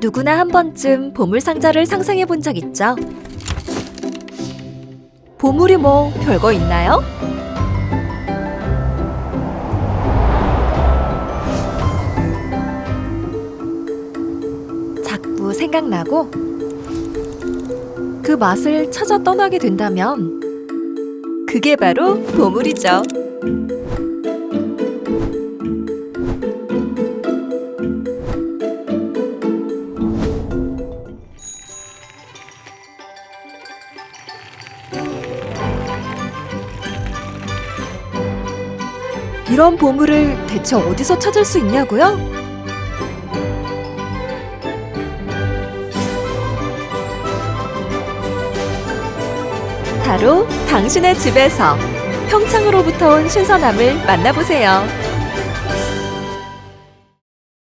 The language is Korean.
누구나 한 번쯤 보물 상자를 상상해 본 적 있죠? 보물이 뭐 별거 있나요? 자꾸 생각나고 그 맛을 찾아 떠나게 된다면 그게 바로 보물이죠. 이런 보물을 대체 어디서 찾을 수 있냐고요? 바로 당신의 집에서 평창으로부터 온 신선함을 만나보세요.